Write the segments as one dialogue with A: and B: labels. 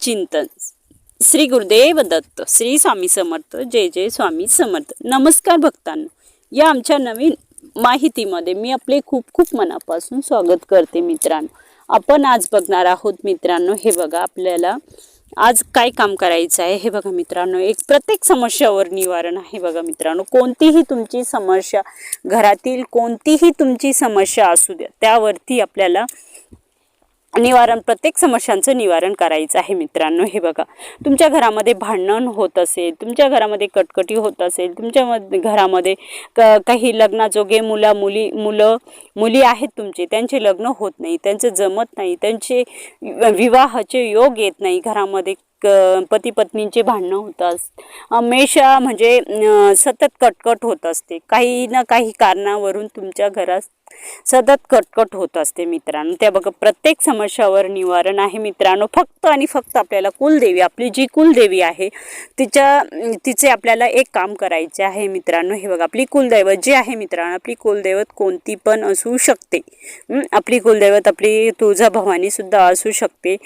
A: चिंतन. श्री गुरुदेव दत्त श्री स्वामी समर्थ जय जय स्वामी समर्थ. नमस्कार भक्तांनो. या आमच्या नवीन माहितीमध्ये मी आपले खूप खूप मनापासून स्वागत करते मित्रांनो. आपण आज बघणार आहोत मित्रांनो हे बघा आपल्याला आज काय काम करायचं आहे हे बघा मित्रांनो. एक प्रत्येक समस्यावर निवारण आहे बघा मित्रांनो. कोणतीही तुमची समस्या घरातील कोणतीही तुमची समस्या असू द्या त्यावरती आपल्याला निवारण प्रत्येक समस्यांचं निवारण करायचं आहे मित्रांनो. हे बघा तुमच्या घरामध्ये भांडण होत असेल तुमच्या घरामध्ये कटकटी होत असेल तुमच्या घरामध्ये क काही लग्नाजोगे मुला मुली मुलं मुली आहेत तुमचे त्यांचे लग्न होत नाही त्यांचं जमत नाही त्यांचे विवाहाचे योग येत नाही घरामध्ये क पती पत्नींचे भांडणं होतात हमेशा म्हणजे सतत कटकट होत असते. काही ना काही कारणावरून तुमच्या घरात सतत कटकट होत असते मित्रांनो. त्या बघा प्रत्येक समस्यावर निवारण आहे मित्रांनो. फक्त आणि फक्त आपल्याला कुलदेवी आपली जी कुलदेवी आहे तिच्या तिचे आपल्याला एक काम करायचे आहे मित्रांनो. हे बघा आपली कुलदैवत जी आहे मित्रांनो आपली कुलदैवत कोणती पण असू शकते. आपली कुलदैवत आपली तुळजा असू शकते.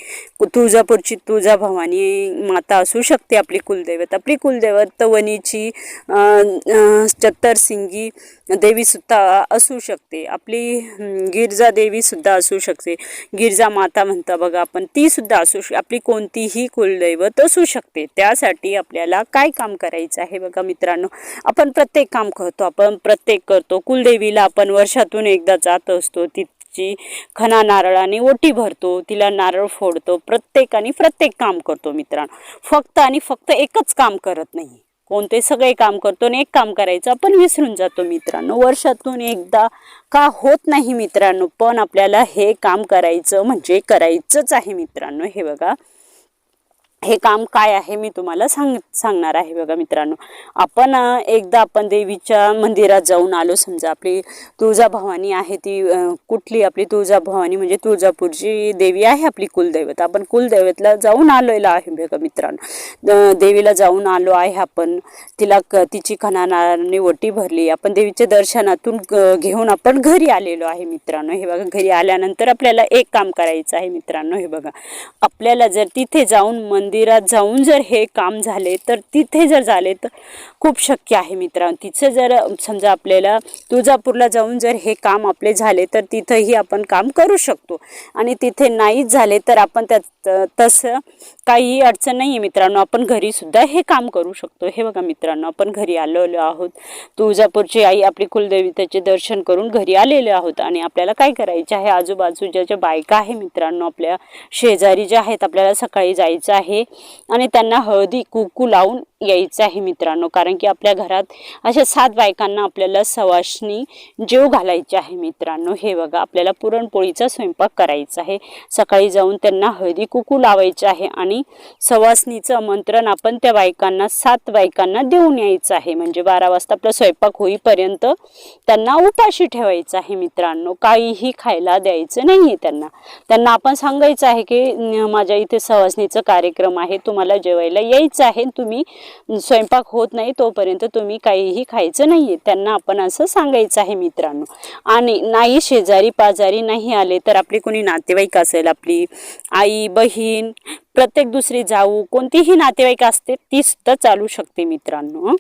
A: तुळजापूरची तुळजा भवानी माता असू शकते आपली कुलदैवत. आपली कुलदैवत वनीची चत्तरसिंगी देवीसुद्धा असू शकते. आपली गिरजादेवीसुद्धा गिरजा असू शकते. गिरजा माता म्हणता बघा आपण तीसुद्धा असू श आपली कोणतीही कुलदैवत असू शकते. त्यासाठी आपल्याला काय काम करायचं आहे बघा मित्रांनो? आपण प्रत्येक काम करतो आपण प्रत्येक करतो. कुलदेवीला आपण वर्षातून एकदा जात असतो ती ची खना नारळाने ओटी भरतो तिला नारळ फोडतो प्रत्येकाने प्रत्येक काम करतो मित्रांनो. फक्त आणि फक्त एकच काम करत नाही. कोणते सगळे काम करतो आणि एक काम करायचं आपण विसरून जातो मित्रांनो. वर्षातून एकदा का होत नाही मित्रांनो पण आपल्याला हे काम करायचं म्हणजे करायचंच आहे मित्रांनो. हे बघा हे काम काय आहे मी तुम्हाला सांग सांगणार आहे बघा मित्रांनो. आपण एकदा आपण देवीच्या मंदिरात जाऊन आलो समजा आपली तुळजाभवानी आहे ती कुठली आपली तुळजाभवानी म्हणजे तुळजापूरची देवी आहे आपली कुलदैवत. आपण कुलदैवतला जाऊन आलेलो आहे बघा मित्रांनो. देवीला जाऊन आलो आहे आपण. तिला क तिची खणानाने ओटी भरली. आपण देवीच्या दर्शनातून ग- घेऊन आपण घरी आलेलो आहे मित्रांनो. हे बघा घरी आल्यानंतर आपल्याला एक काम करायचं आहे मित्रांनो. हे बघा. आपल्याला जर तिथे जाऊन मंदिरात जाऊन जर हे काम झाले तर तिथे जर झाले तर खूप शक्य आहे मित्रांनो तिचं जर समजा आपल्याला तुळजापूरला जाऊन जर हे काम आपले झाले तर तिथंही आपण काम करू शकतो. आणि तिथे नाहीच झाले तर आपण त्यात तसं काही अडचण नाही आहे मित्रांनो. आपण घरीसुद्धा हे काम करू शकतो. हे बघा मित्रांनो आपण घरी आलेलो आहोत. तुळजापूरची आई आपली कुलदेवी त्याचे दर्शन करून घरी आलेले आहोत. आणि आपल्याला काय करायचे आहे? आजूबाजूच्या ज्या बायका आहे मित्रांनो आपल्या शेजारी ज्या आहेत आपल्याला सकाळी जायचं आहे. आणि त्यांना हळदी कुकू लावून यायचं आहे मित्रांनो. कारण की आपल्या घरात अशा सात बायकांना आपल्याला सवाशनी जेव घालायचे आहे मित्रांनो. हे बघा आपल्याला पुरणपोळीचा स्वयंपाक करायचा आहे. सकाळी जाऊन त्यांना हळदी कुकू लावायचे आहे आणि सवासनीचं आमंत्रण आपण त्या बायकांना सात बायकांना देऊन यायचं आहे. म्हणजे बारा वाजता आपला स्वयंपाक होईपर्यंत त्यांना उपाशी ठेवायचं आहे मित्रांनो. काहीही खायला द्यायचं नाही आहे त्यांना. त्यांना आपण सांगायचं आहे की माझ्या इथे सवासनीचं कार्यक्रम आहे तुम्हाला जेवायला यायचं आहे तुम्ही स्वयंपाक होत नाही तोपर्यंत तुम्ही काहीही खायचं नाही आहे त्यांना आपण असं सांगायचं आहे मित्रांनो. आणि नाही शेजारी पाजारी नाही आले तर आपली कोणी नातेवाईक असेल आपली आई बहीण प्रत्येक दुसरी जाऊ कोणतीही नातेवाईक असते ती सुद्धा चालू शकते मित्रांनो.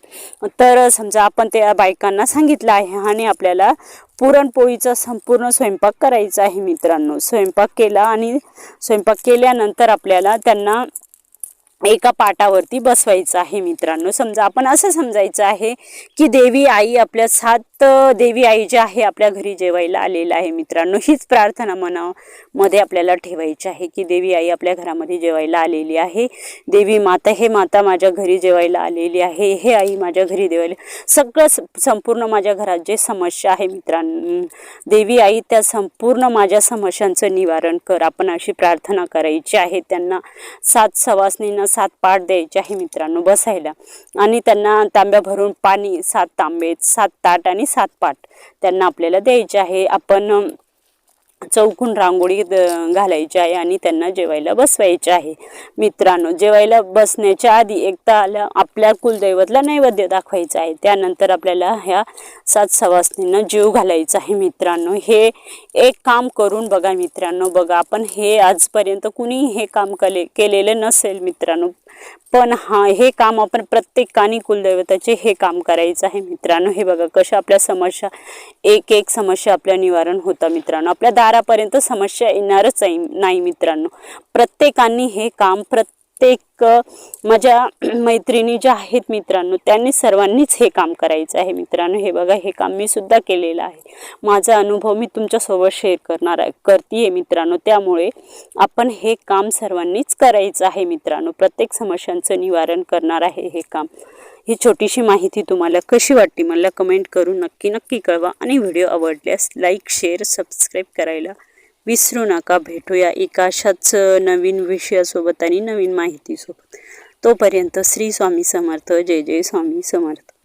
A: तर समजा आपण त्या बायकांना सांगितलं आहे आणि आपल्याला पुरणपोळीचा संपूर्ण स्वयंपाक करायचा आहे मित्रांनो. स्वयंपाक केला आणि स्वयंपाक केल्यानंतर आपल्याला त्यांना एका पाटावरती बसवायचं आहे मित्रांनो. समजा आपण असं समजायचं आहे की देवी आई आपल्या सात देवी आई जे आहे आपल्या घरी जेवायला आलेलं आहे मित्रांनो. हीच प्रार्थना मनामध्ये आपल्याला ठेवायची आहे की देवी आई आपल्या घरामध्ये जेवायला आलेली आहे. देवी माता हे माता माझ्या घरी जेवायला आलेली आहे. हे आई माझ्या घरी देवायला सगळं स- संपूर्ण माझ्या घरात जे समस्या आहे मित्रांनो देवी आई त्या संपूर्ण माझ्या समस्यांचं निवारण कर. आपण अशी प्रार्थना करायची आहे. त्यांना सात सवासनींना सात पाठ द्यायचे आहे मित्रांनो बसायला. आणि त्यांना तांब्या भरून पाणी सात तांबे सात ताट आणि सात पाट त्यांना आपल्याला द्यायचे आहे. आपण चौकून रांगोळी घालायची आहे आणि त्यांना जेवायला बसवायचे आहे. मित्रांनो जेवायला बसण्याच्या आधी एकदा आल्या आपल्या कुलदैवतला नैवेद्य दाखवायचं आहे. त्यानंतर आपल्याला ह्या सात सवासनींना जीव घालायचा आहे मित्रांनो. हे एक काम करून बघा मित्रांनो. बघा आपण हे आजपर्यंत कुणी हे काम कले केलेलं नसेल मित्रांनो. पण हा हे काम आपण प्रत्येकाने कुलदैवताचे हे काम करायचं आहे मित्रांनो. हे बघा कशा आपल्या समस्या एक एक समस्या आपल्या निवारण होतं मित्रांनो. आपल्या दारापर्यंत समस्या येणारच आहे नाही मित्रांनो. प्रत्येकाने हे काम प्रत्येक प्रत्येक माझ्या मैत्रिणी ज्या आहेत मित्रांनो त्यांनी सर्वांनीच हे काम करायचं आहे मित्रांनो. हे बघा हे काम मी सुद्धा केलेलं आहे. माझा अनुभव मी तुमच्यासोबत शेअर करणार आहे करते मित्रांनो. त्यामुळे आपण हे काम सर्वांनीच करायचं आहे मित्रांनो. प्रत्येक समस्यांचं निवारण करणार आहे हे काम. ही छोटीशी माहिती तुम्हाला कशी वाटली मला कमेंट करून नक्की नक्की कळवा. आणि व्हिडिओ आवडल्यास लाईक शेअर सबस्क्राईब करायला विसरू नका भेटूया एकाशाच नवीन विषयासोबत आणि नवीन माहितीसोबत. तोपर्यंत श्री स्वामी समर्थ जय जय स्वामी समर्थ.